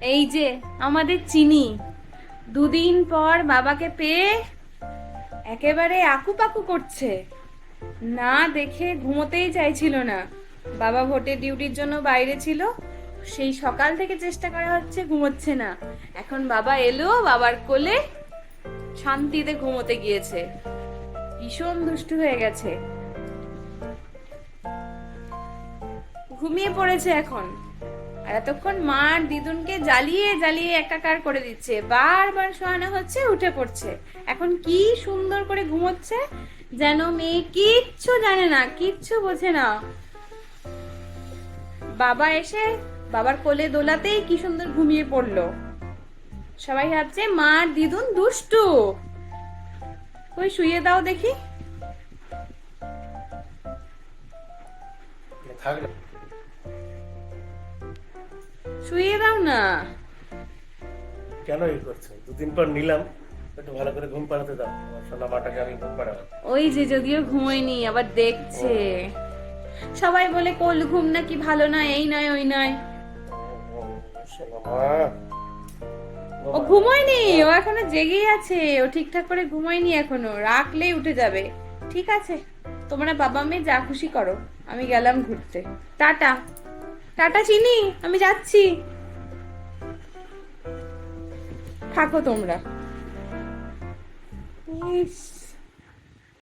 এই যে, আমাদের চিনি। দুদিন পর বাবাকে পেয়ে একেবারে আকুপাকু করছে। না দেখে ঘুমোতেই চাইছিল না। বাবা ভোটের ডিউটির জন্য বাইরে ছিল। সেই সকাল থেকে চেষ্টা করা হচ্ছে, ঘুমোচ্ছে না। এখন বাবা এলো, বাবার কোলে শান্তিতে ঘুমোতে গিয়েছে। ভীষণ দুষ্টু হয়ে গেছে। ঘুমিয়ে পড়েছে এখন। আর এতক্ষণ মা আর দিদুনকে জ্বালিয়ে জ্বালিয়ে একাকার করে দিচ্ছে। বারবার শোয়ানো হচ্ছে, উঠে পড়ছে। এখন কি সুন্দর করে ঘুমোচ্ছে যেন মেয়ে কিচ্ছু জানে না, কিচ্ছু বোঝে না। বাবা এসে বাবার কোলে দোলাতেই কি সুন্দর ঘুমিয়ে পড়ল। সবাই ভাবছে, মা আর দিদুন দুষ্টু। ওই শুয়ে দাও দেখি। শুয়ে দাও না। কেন এই করছ? দুদিন পর নিলাম একটু ভালো করে ঘুম পাড়াতে দাও। সোনা মাটাকে আমি ঘুম পাড়াবো। ওই যে যদিও ঘুমোয়নি আবার দেখছে। সবাই বলে কোল ঘুম নাকি ভালো না এই নয় ওই নয়। ও ঘুমোয়নি ও এখনও জেগেই আছে। ও ঠিকঠাক করে ঘুমোয়নি এখনও রাখলেই উঠে যাবে। ঠিক আছে তোমরা বাবা মেয়ে যা খুশি করো আমি গেলাম ঘুরতে। টাটা। টাটা চিনি আমি যাচ্ছি। থাকো তোমরা। ইস